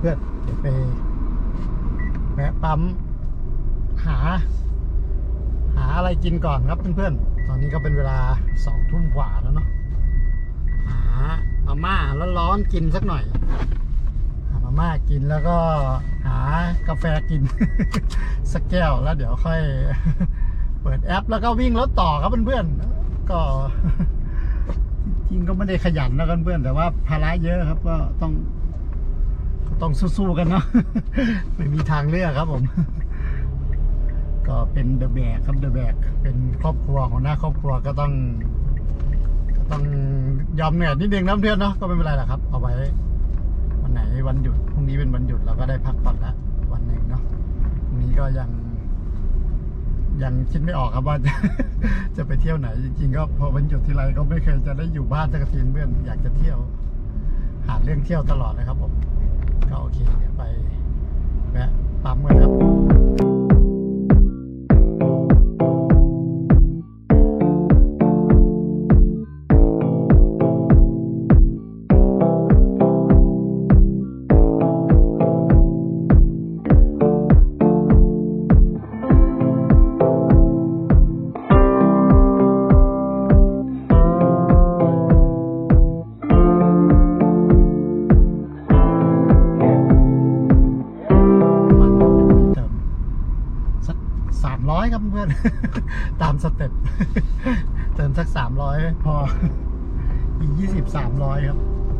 เพื่อนๆเดี๋ยวไปแวะปั๊มหา หาอะไรกินก่อนครับเพื่อนๆ ตอนนี้ก็เป็นเวลาสองทุ่มกว่าแล้วเนาะหามาม่าร้อนๆกินสักหน่อยหามาม่ากินแล้วก็หากาแฟกิน สักแก้วแล้วเดี๋ยวค่อย เปิดแอป แล้วก็วิ่งรถต่อครับเพื่อนๆก็จริงก็ไม่ได้ขยันแล้วกันเพื่อนๆแต่ว่าภาระเยอะครับก็ต้อง ต้องสู้ๆกันเนาะ ไม่มีทางเลือกครับผม ก็เป็นเดอะแบกครับเดอะแบกเป็นครอบครัวของหน้าครอบครัวก็ต้องก็ต้องยอมเหนื่อยนิดนึงนะเพื่อนเนาะก็ไม่เป็นไรหรอกครับ เอาไว้วันไหนวันหยุดพรุ่งนี้เป็นวันหยุดเราก็ได้พักผ่อนละวันหนึ่งเนาะพรุ่งนี้ก็ยัง ยังคิดไม่ออกครับว่าจะจะไปเที่ยวไหน จริงๆก็พอวันหยุดทีไรก็ไม่เคยจะได้อยู่บ้านสักทีเพื่อนอยากจะเที่ยว หาเรื่องเที่ยวตลอดเลยครับผม ก็โอเคเดี๋ยวไปแวะปั๊มกันครับ ยพอ อีกยี่สิบสามร้อยครับ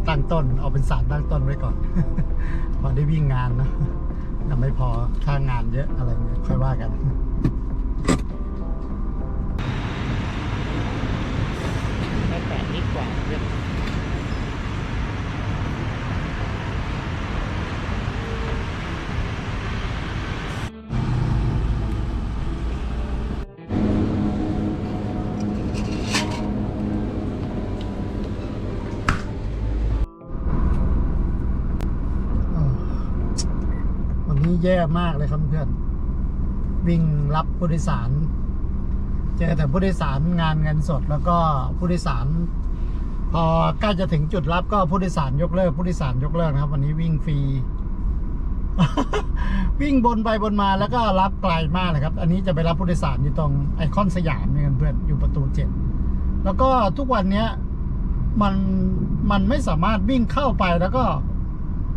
ตั้งต้น เอาเป็นสามตั้งต้นไว้ก่อน พอได้วิ่งงานนะยังไม่พอค่างานเยอะอะไรเงี้ยค่อยว่ากันไม่แปดนิดกว่าเรื่อง วันนี้แย่มากเลยครับเพื่อน วิ่งรับผู้โดยสาร เจอแต่ผู้โดยสารงานเงินสด แล้วก็ผู้โดยสาร พอใกล้จะถึงจุดรับก็ผู้โดยสารยกเลิกผู้โดยสารยกเลิกนะครับ วันนี้วิ่งฟรี วิ่งบนไปบนมาแล้วก็รับไกลมากเลยครับ อันนี้จะไปรับผู้โดยสารอยู่ตรงไอคอนสยามเนี่ยเพื่อนอยู่ประตูเจ็ดแล้วก็ทุกวันเนี้ยมันมันไม่สามารถวิ่งเข้าไปแล้วก็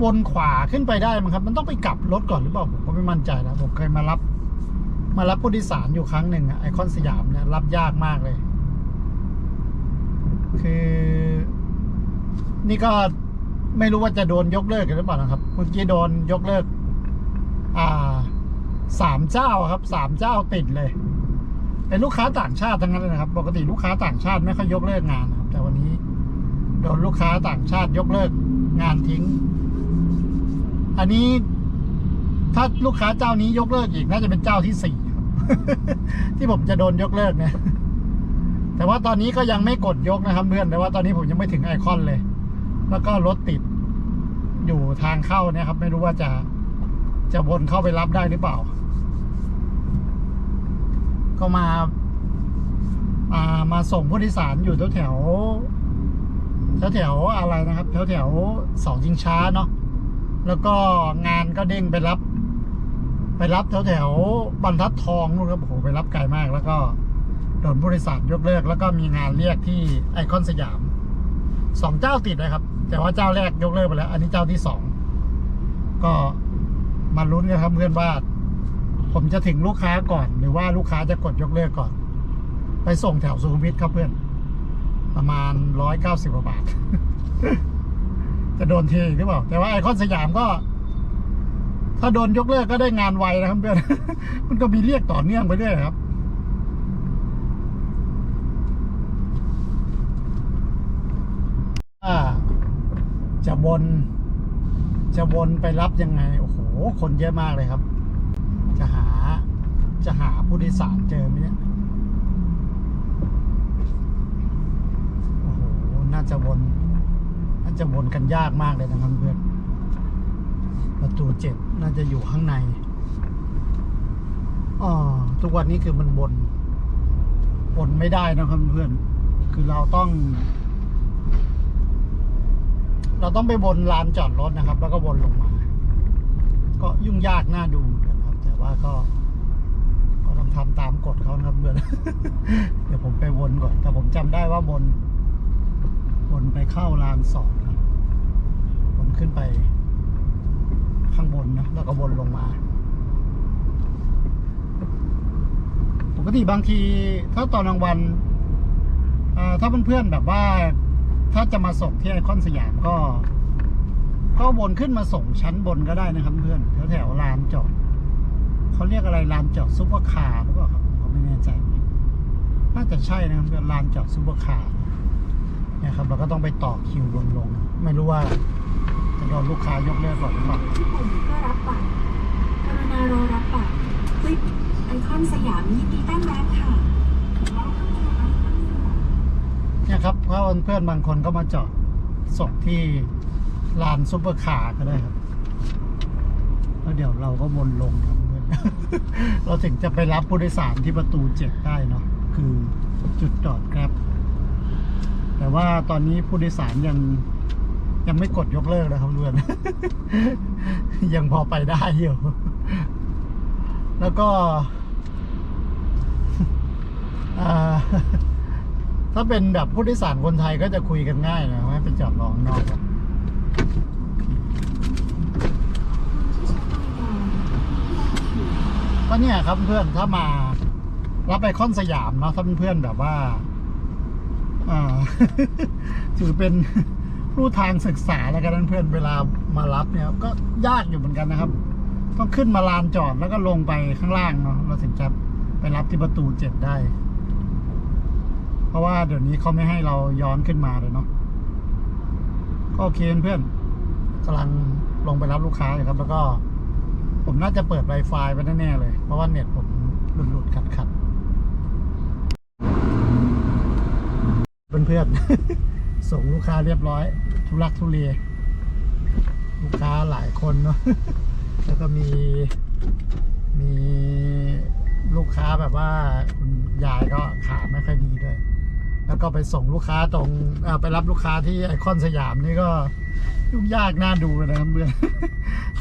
วนขวาขึ้นไปได้มั้งครับ มันต้องไปกลับรถก่อนหรือเปล่าผมก็ไม่มั่นใจนะผมเคยมารับ มารับผู้โดยสารอยู่ครั้งหนึ่งไอคอนสยามเนี่ยรับยากมากเลย คือ นี่ก็ไม่รู้ว่าจะโดนยกเลิกกันหรือเปล่านะครับเมื่อกี้โดนยกเลิก อ่าสามเจ้าครับสามเจ้าติดเลยเป็นลูกค้าต่างชาติทั้งนั้นเลยนะครับ ปกติลูกค้าต่างชาติไม่ค่อยยกเลิกงานนะครับ แต่วันนี้โดนลูกค้าต่างชาติยกเลิกงานทิ้ง อันนี้ถ้าลูกค้าเจ้านี้ยกเลิกอีกน่าจะเป็นเจ้าที่สี่ที่ผมจะโดนยกเลิกนี่ยแต่ว่าตอนนี้ก็ยังไม่กดยกนะครับเพื่อนแต่ว่าตอนนี้ผมยังไม่ถึงไอคอนเลย แล้วก็รถติดอยู่ทางเข้าเนี่ยครับ ไม่รู้ว่าจะจะวนเข้าไปรับได้หรือเปล่า ก็มาอ่ามาส่งผู้โดยสารอยู่แถวแถวแถวอะไรนะครับ แถวแถวๆเสาชิงช้าเนาะ แล้วก็งานก็เด้งไปรับ ไปรับแถวแถวบรรทัดทองนู่นครับโอ้โหไปรับไกลมาก แล้วก็โดนผู้โดยสารยกเลิก แล้วก็มีงานเรียกที่ไอคอนสยามสองเจ้าติดนะครับ แต่ว่าเจ้าแรกยกเลิกไปแล้ว อันนี้เจ้าที่สองก็มาลุ้นกันครับเพื่อนว่าผมจะถึงลูกค้าก่อน หรือว่าลูกค้าจะกดยกเลิกก่อน ไปส่งแถวสุขุมวิทครับเพื่อน ประมาณร้อยเก้าสิบกว่าบาท จะโดนเทอีกหรือเปล่า แต่ว่าไอคอนสยามก็ ถ้าโดนยกเลิกก็ได้งานไวนะครับเพื่อน มันก็มีเรียกต่อเนื่องไปเรื่อยครับจะวน จะวนไปรับยังไง โอ้โห คนเยอะมากเลยครับ จะหา จะหาผู้โดยสารเจอไหมเนี่ย โอ้โห น่าจะวนาจะวนกันยากมากเลยนะครับเพื่อนประตูเจ็ดน่าจะอยู่ข้างในอ๋อทุกวันนี้คือมันบนบนไม่ได้นะครับเพื่อนคือเราต้อง เราต้องไปบนลานจอดรถนะครับ แล้วก็วนลงมา ก็ยุ่งยากน่าดูนกันครับ แต่ว่าก็ ก็ต้องทำตามกฎเขานะครับเพื่อนเดี๋ยวผมไปวนก่อน แต่ผมจำได้ว่าบนวนไปเข้าลานสอง ขึ้นไป ข้างบนนะแล้วก็วนลงมา ปกติบางที ถ้าตอนกลางวันถ้าเพื่อนๆแบบว่า ถ้าจะมาส่งที่ไอคอนสยามก็ ก็วนขึ้นมาส่งชั้นบนก็ได้นะครับเพื่อนแถวๆลานจอดเขาเรียกอะไรลานจอดซุปเปอร์คาร์หรือเปล่าครับผมไม่แน่ใจน่าจะใช่นะครับเป็นลานจอดซุปเปอร์คาร์นี่ยครับเราก็ต้องไปต่อคิวลงลง ไม่รู้ว่า จะโดนลูกค้ายกเลิกก่อนหรือเปล่าที่ปุ่มเพื่อรับบัตรกรุณารอรับบัตรคลิกไอคอนสยามยินดีต้อนรับค่ะเนี่ยครับเพราะเพื่อนบางคนก็มาจอดส่งที่ลานซุปเปอร์คาร์ก็ได้ครับ แล้วเดี๋ยวเราก็วนลงครับเพื่อนเราถึงจะไปรับผู้โดยสารที่ประตูเจ็ดได้เนาะคือจุดจอดแกร็บแต่ว่าตอนนี้ผู้โดยสารยัง ยังไม่กดยกเลิกนะครับเพื่อน ยังพอไปได้อยู่ แล้วก็ถ้าเป็นแบบผู้โดยสารคนไทยก็จะคุยกันง่ายนะไม่ไปจอดรอข้างนอกก็เนี่ยครับเพื่อนถ้ามารับไอคอนสยามเนาะถ้าเพื่อนๆแบบว่า อ่า ถือเป็น รูทางศึกษาแล้วกันเพื่อนเวลามารับเนี่ยก็ยากอยู่เหมือนกันนะครับ ต้องขึ้นมาลานจอดแล้วก็ลงไปข้างล่างเนาะเราถึงจะไปรับที่ประตูเจ็ดได้ เพราะว่าเดี๋ยวนี้เขาไม่ให้เราย้อนขึ้นมาเลยเนาะก็โอเคเพื่อนกำลังลงไปรับลูกค้าอยู่ครับ แล้วก็ ผมน่าจะเปิด Wi-Fi ไปแน่ๆเลย เพราะว่าเน็ตผมหลุดหลุดขัดขัดเพื่อนๆ ส่งลูกค้าเรียบร้อย ทุลักทุเลลูกค้าหลายคนเนาะแล้วก็มีมีลูกค้าแบบว่าคุณยายก็ขาไม่ค่อยดีด้วย แล้วก็ไปส่งลูกค้าตรงไปรับลูกค้าที่ไอคอนสยามนี่ก็ยุ่งยากน่าดูเลยนะครับเพื่อน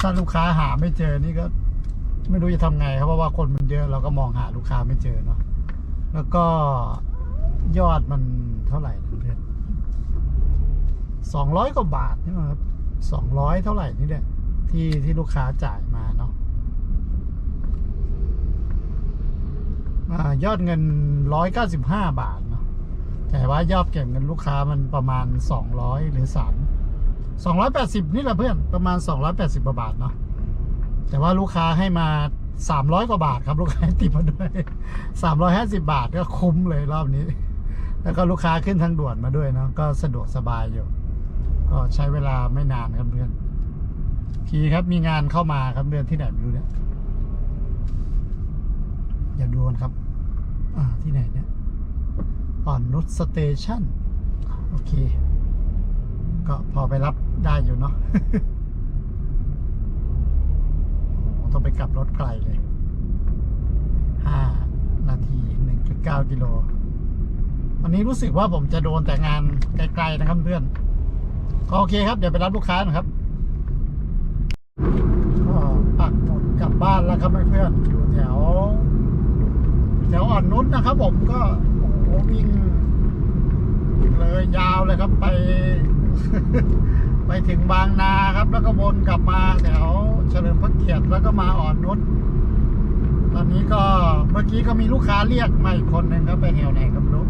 ถ้าลูกค้าหาไม่เจอนี่ก็ ไม่รู้จะทำไงครับเพราะว่าคนมันเยอะเราก็มองหาลูกค้าไม่เจอเนาะแล้วก็ยอดมันเท่าไหร่เพื่อน สองร้อยกว่าบาทนี่มั้งครับสองร้อยเท่าไหร่นี่แหละที่ที่ลูกค้าจ่ายมาเนาะอยอดเงินร้อยเก้าสิบห้าบาทเนาะแต่ว่ายอดเก็บเงินลูกค้ามันประมาณสองร้อยหรือสามสองร้อยแปดสิบนี่แหละเพื่อนประมาณสองร้อยแปดสิบาทเนาะแต่ว่าลูกค้าให้มาสามร้อยกว่าบาทครับลูกค้าติดมาด้วยสามร้อยห้าสิบาทก็คุ้มเลยรอบนี้ แล้วก็ลูกค้าขึ้นทางด่วนมาด้วยเนาะก็สะดวกสบายอยู่ ก็ใช้เวลาไม่นานครับเพื่อนพีครับมีงานเข้ามาครับเดือนที่ไหนไม่รู้เนี่ยอย่าดูนครับ อ่าที่ไหนเนี่ยอ่อนนุชสเตชันโอเค ก็พอไปรับได้อยู่เนาะโอ้โหต้องไปกลับรถไกลเลยห้านาทีหนึ่งจุดเก้ากิโลวันนี้รู้สึกว่าผมจะโดนแต่งานไกลๆนะครับเพื่อน ก็โอเคครับ เดี๋ยวไปรับลูกค้านะครับก็ปักหมุดกลับบ้านแล้วครับเพื่อนอยู่แถว แถวอ่อนนุชนะครับ ผมก็โอ้โหวิ่งเลยยาวเลยครับไป ไปถึงบางนาครับ แล้วก็วนกลับมาแถวเฉลิมพระเกียรติแล้วก็มาอ่อนนุชตอนนี้ก็เมื่อกี้ก็มีลูกค้าเรียกมาอีกคนหนึ่งครับไปแถวไหนครับลูก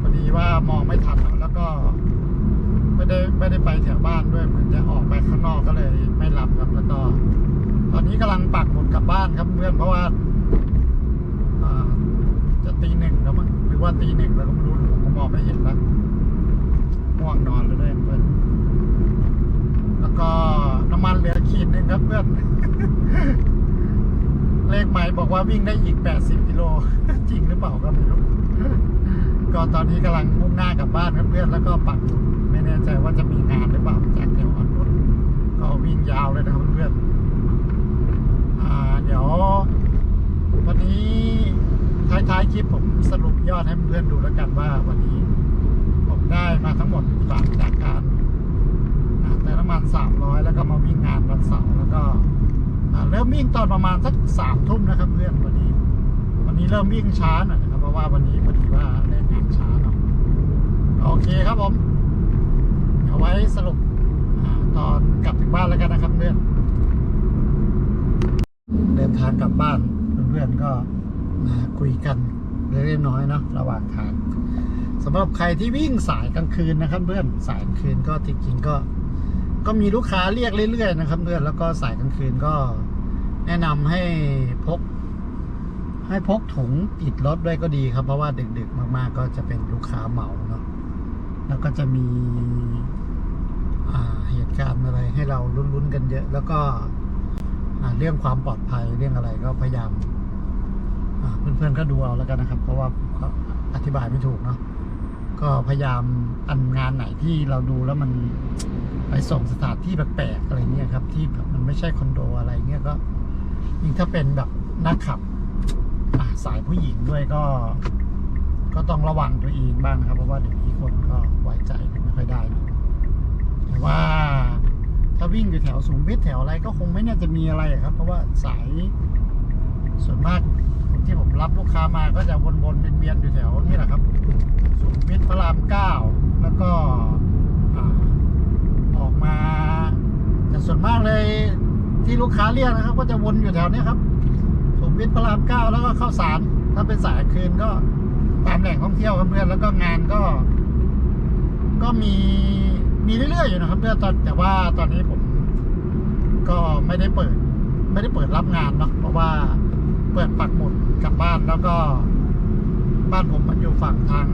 พอดีว่ามองไม่ทันแล้วก็ ไม่ได้ไม่ได้ไปแถวบ้านด้วยเหมือนจะออกไปข้างนอกก็เลยไม่รับครับแล้วก็ ตอนนี้กำลังปักหมุดกลับบ้านครับเพื่อนเพราะว่าจะตีหนึ่งแล้วมั้งหรือว่าตีหนึ่งแล้วก็ไม่รู้ผมก็มองไม่เห็นแล้วง่วงนอนเลยด้วยเพื่อนแล้วก็น้ำมันเหลือขีดหนึ่งครับเพื่อนเลขใหม่บอกว่าวิ่งได้อีก 80 กิโล จริงหรือเปล่าก็ไม่รู้ ก็ตอนนี้กำลังมุ่งหน้ากลับบ้านครับเพื่อนแล้วก็ปักหมุด แน่ใจว่าจะมีงานหรือเปล่าจากแถวอ่อนนุชก็วิ่งยาวเลยนะครับเพื่อนอเดี๋ยววันนี้ท้ายๆคลิปผมสรุปยอดให้เพื่อนดูแล้วกันว่าวันนี้ผมได้มาทั้งหมดกี่บาทจากการอ่าเติมน้ำมัน300 แล้วก็มาวิ่งงานวันเสาร์แล้วก็เริ่มวิ่งตอนประมาณสักสามทุ่มนะครับเพื่อนวันนี้ วันนี้เริ่มวิ่งช้าหน่อยนะครับเพราะว่าวันนี้พอดีว่าเล่นงานช้าเนาะโอเคครับผม เอาไว้สรุปตอนกลับถึงบ้านแล้วกันนะครับเพื่อนเดินทางกลับบ้านเพื่อนๆก็มาคุยกันเล็กน้อยเนาะระหว่างทางสำหรับใครที่วิ่งสายกลางคืนนะครับ เพื่อนสายกลางคืนก็จริงๆก็ ก็มีลูกค้าเรียกเรื่อยๆนะครับ เพื่อนแล้วก็สายกลางคืนก็แนะนำให้พก ให้พกถุงติดรถด้วยก็ดีครับ เพราะว่าดึกๆมากๆ ก็จะเป็นลูกค้าเหมาเนาะแล้วก็จะมี อ่าเหตุการณ์ อะไรให้เราลุ้นๆกันเยอะ แล้วก็เรื่องความปลอดภัยเรื่องอะไรก็พยายามเพื่อนๆก็ดูเอาแล้วกันนะครับ เพราะว่าก็อธิบายไม่ถูกเนาะก็พยายามอันงานไหนที่เราดูแล้วมันไปส่งสถานที่แปลกๆอะไรเงี้ยครับ ที่แบบมันไม่ใช่คอนโดอะไรเงี้ยก็ยิ่งถ้าเป็นแบบนักขับสายผู้หญิงด้วยก็ ก็ต้องระวังตัวเองบ้างนะครับ เพราะว่าเดี๋ยวนี้คนก็ไว้ใจกันไม่ค่อยได้เนอะแต่ว่า ถ้า วิ่งอยู่แถวสูงวิทแถวอะไรก็คงไม่น่าจะมีอะไรครับ เพราะว่าสายส่วนมากที่ผมรับลูกค้ามาก็จะวนๆเวียนๆอยู่แถวนี่แหละครับสูงวิทพระรามเก้าแล้วก็อออกมาแต่ส่วนมากเลยที่ลูกค้าเรียกนะครับ ก็จะวนอยู่แถวนี้ครับสูงวิทพระรามเก้าแล้วก็เข้าสาร ถ้าเป็นสายคืนก็ตามแหล่งท่องเที่ยวครับเพื่อนแล้วก็งานก็ ก็มีมีเรื่อยๆอยู่นะครับเพื่อนตอนแต่ว่าตอนนี้ผม ก็ไม่ได้เปิด ไม่ได้เปิดรับงานเนาะเพราะว่าเปิดปักหมุดกลับบ้านแล้วก็บ้านผมมันอยู่ฝั่งทาง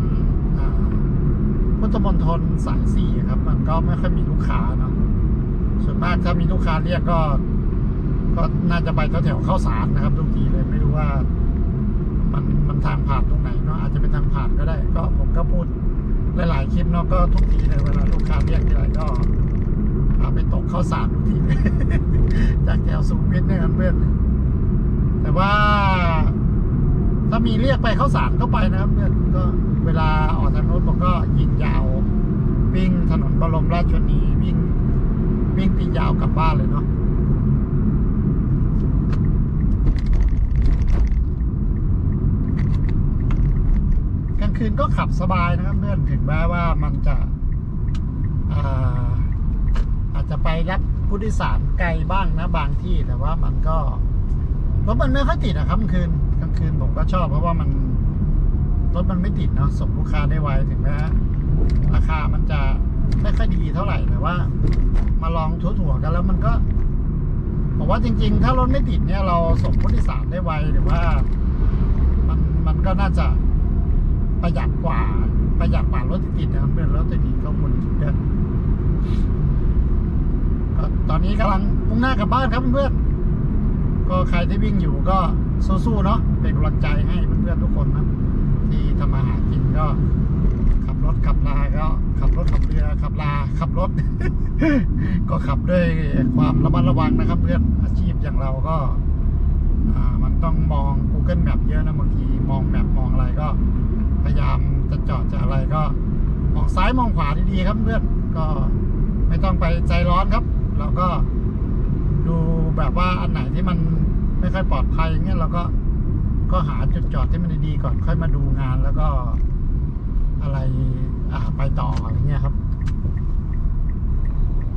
พุทธมณฑลสายสี่ครับ มันก็ไม่ค่อยมีลูกค้าเนาะส่วนมากถ้ามีลูกค้าเรียกก็ ก็น่าจะไปแถวๆเข้าสารนะครับทุกทีเลยไม่รู้ว่า มันมันทางผ่านตรงไหนเนาะอาจจะเป็นทางผ่านก็ได้ ก็ผมก็พูดหลายๆคลิปเนาะก็ทุกทีเลยเวลาลูกค้าเรียกทีไรก็ พาไปตกข้าวสารทุกทีเลยจากแถวสุขุมวิทเนี่ยกันเพื่อนแต่ว่า ถ้ามีเรียกไปข้าวสารก็ไปนะครับเพื่อนก็เวลาออกทางโน้นผมก็ยิงยาว วิ่งถนนบรมราชชนีวิ่งวิ่งตียาวกลับบ้านเลยเนาะกลางคืนก็ขับสบายนะครับเพื่อนถึงแม้ว่ามันจะอ่า จะไปรับผู้โดยสารไกลบ้างนะบางที่แต่ว่ามันก็รถมันไม่ค่อยติดนะครับกลางคืนกลางคืนผมก็ชอบเพราะว่ามันรถมันไม่ติดเนาะส่งลูกค้าได้ไวถึงแม้ราคามันจะไม่ค่อยดีเท่าไหร่แต่ว่า มาลองทั่วๆกันแล้วมันก็ผมว่าจริง ๆ ถ้ารถไม่ติดเนี่ยเราส่งผู้โดยสารได้ไวหรือว่า มันมันก็น่าจะประหยัดกว่าประหยัดกว่ารถติดนะครับเพื่อนรถติดก็คนเยอะ ตอนนี้กำลังมุ่งหน้ากลับบ้านครับเพื่อนๆก็ใครที่วิ่งอยู่ก็สู้ๆเนาะเป็นกำลังใจให้เพื่อนๆทุกคนนะที่ทำมาหากินก็ ขับรถขับลาก็ขับรถขับเรือขับลาขับรถ ก็ขับด้วยความระมัดระวังนะครับ เพื่อนอาชีพอย่างเราก็มันต้องมอง Google Map เยอะนะบางทีมองแมปมองอะไรก็ พยายามจะจอดจะอะไรก็มองซ้ายมองขวาดีๆครับเพื่อนก็ไม่ต้องไปใจร้อนครับ เราก็ดูแบบว่าอันไหนที่มันไม่ค่อยปลอดภัยเงี้ยเราก็ก็หาจุดจอดที่มันดีๆก่อนค่อยมาดูงานแล้วก็อะไรอ่าไปต่ออะไรเงี้ยครับ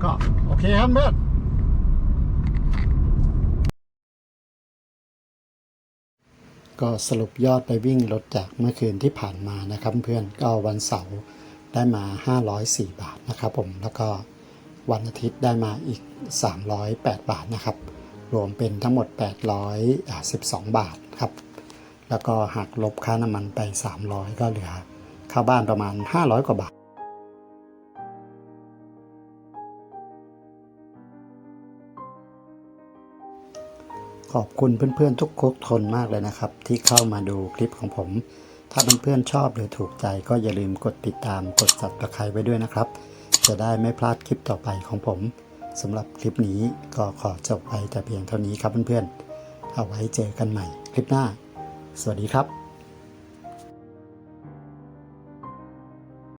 ก็โอเคครับเพื่อนก็สรุปยอดไปวิ่งรถจากเมื่อคืนที่ผ่านมานะครับเพื่อนก็วันเสาร์ได้มา 504 บาทนะครับผมแล้วก็ วันอาทิตย์ได้มาอีก 308 บาทนะครับ รวมเป็นทั้งหมด 812 บาทครับ แล้วก็หักลบค่าน้ำมันไป 300 ก็เหลือเข้าบ้านประมาณ 500 กว่าบาทขอบคุณเพื่อนๆทุกคทนมากเลยนะครับ ที่เข้ามาดูคลิปของผม ถ้าเพื่อนๆชอบหรือถูกใจก็อย่าลืมกดติดตามกด subscribe ไว้ด้วยนะครับ จะได้ไม่พลาดคลิปต่อไปของผมสำหรับคลิปนี้ก็ขอจบไปแต่เพียงเท่านี้ครับเพื่อนๆ เอาไว้เจอกันใหม่คลิปหน้า สวัสดีครับ